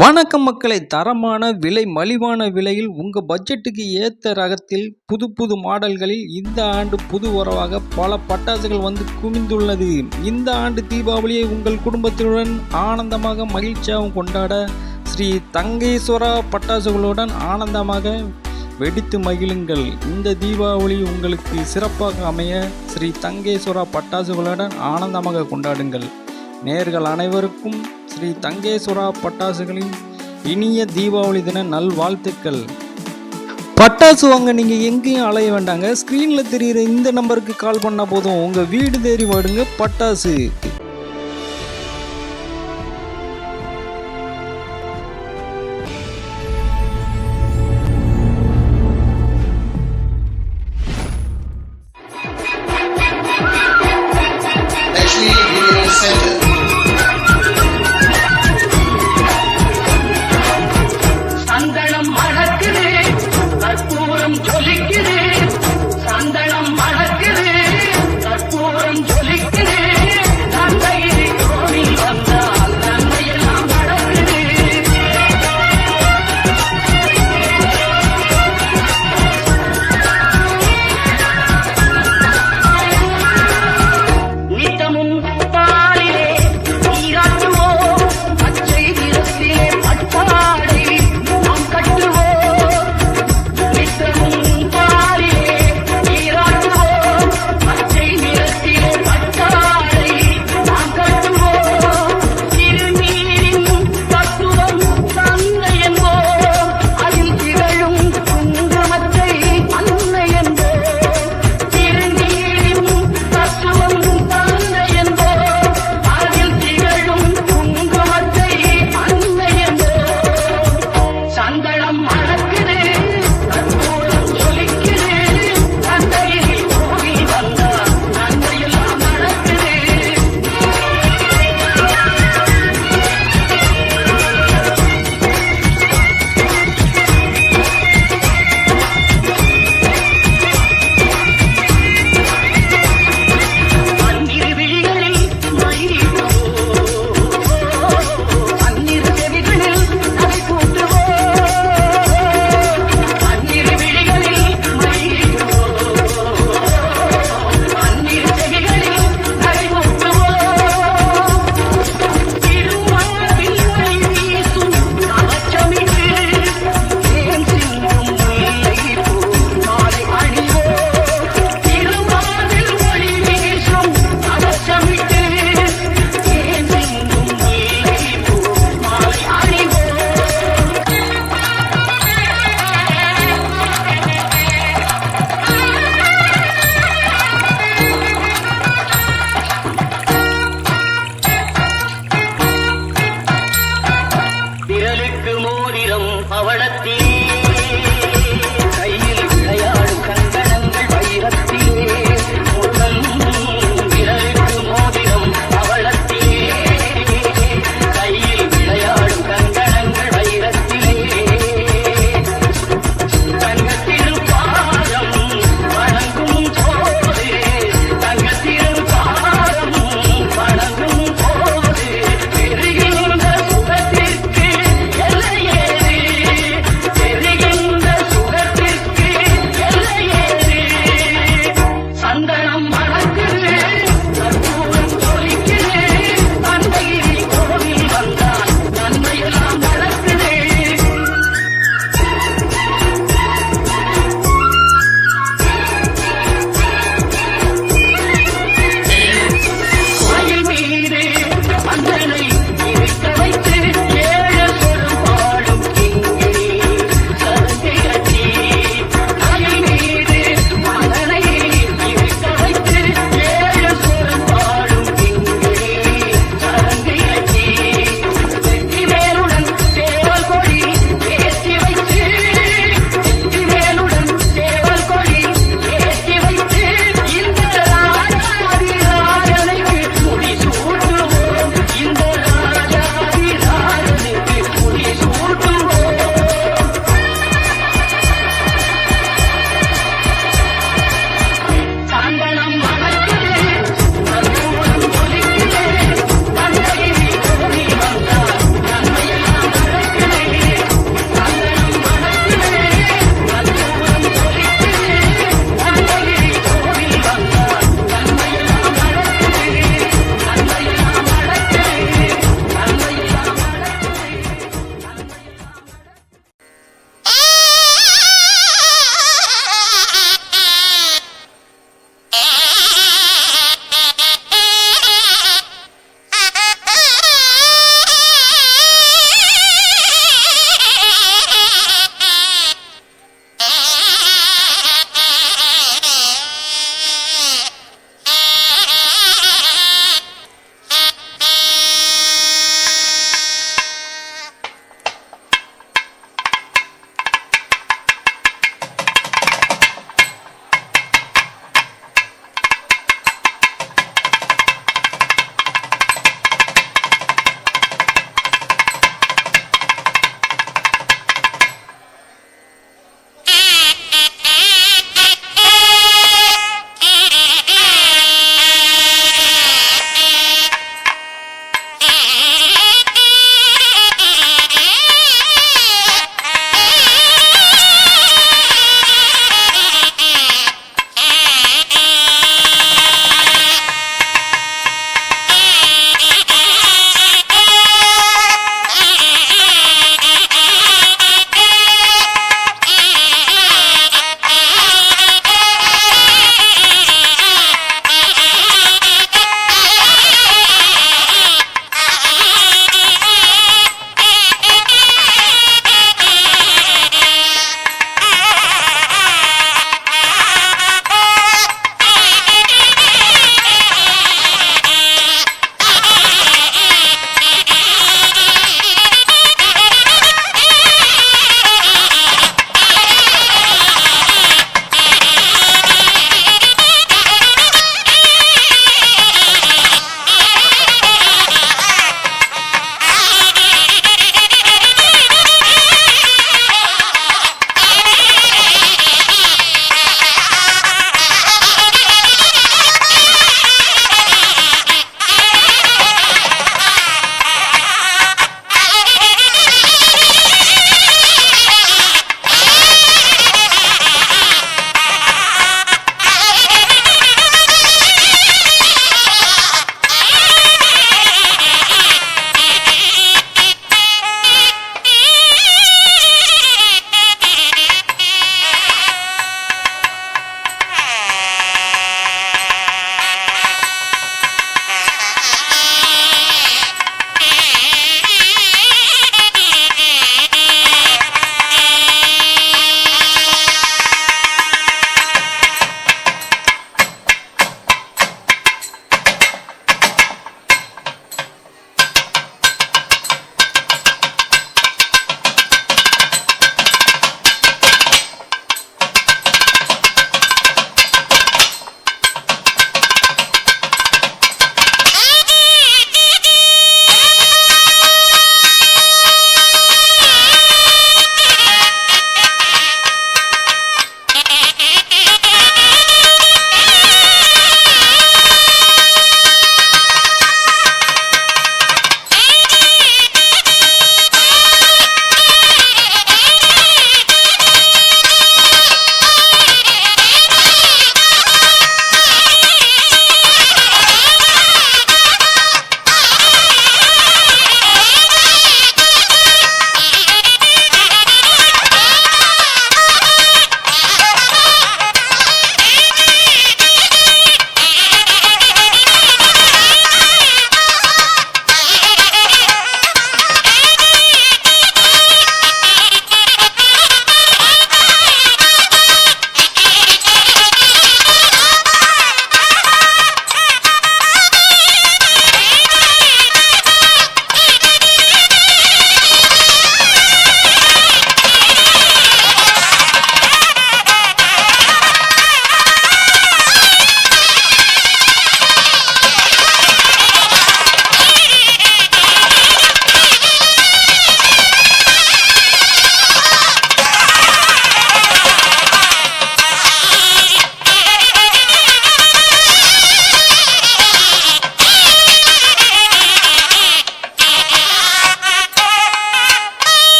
வணக்கம் மக்களை தரமான விலை மலிவான விலையில் உங்கள் பட்ஜெட்டுக்கு ஏற்ற ரகத்தில் புது புது மாடல்களில் இந்த ஆண்டு புது உறவாக பல பட்டாசுகள் வந்து குவிந்துள்ளது. இந்த ஆண்டு தீபாவளியை உங்கள் குடும்பத்துடன் ஆனந்தமாக மகிழ்ச்சியாகவும் கொண்டாட ஸ்ரீ தங்கேஸ்வரா பட்டாசுகளுடன் ஆனந்தமாக வெடித்து மகிழுங்கள். இந்த தீபாவளி உங்களுக்கு சிறப்பாக அமைய ஸ்ரீ தங்கேஸ்வரா பட்டாசுகளுடன் ஆனந்தமாக கொண்டாடுங்கள். நேர்கள் அனைவருக்கும் ஸ்ரீ தங்கேஸ்வரா பட்டாசுகளின் இனிய தீபாவளி தின நல்வாழ்த்துக்கள். பட்டாசு வாங்க நீங்கள் எங்கேயும் அலைய வேண்டாங்க. ஸ்க்ரீனில் தெரிகிற இந்த நம்பருக்கு கால் பண்ணால் போதும். உங்கள் வீடு தேடி வாடுங்க பட்டாசு.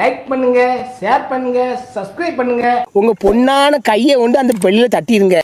லைக் பண்ணுங்க ஷேர் பண்ணுங்க சப்ஸ்கிரைப் பண்ணுங்க. உங்க பொண்ணான கையை கொண்டு அந்த பெல்லில் தட்டிடுங்க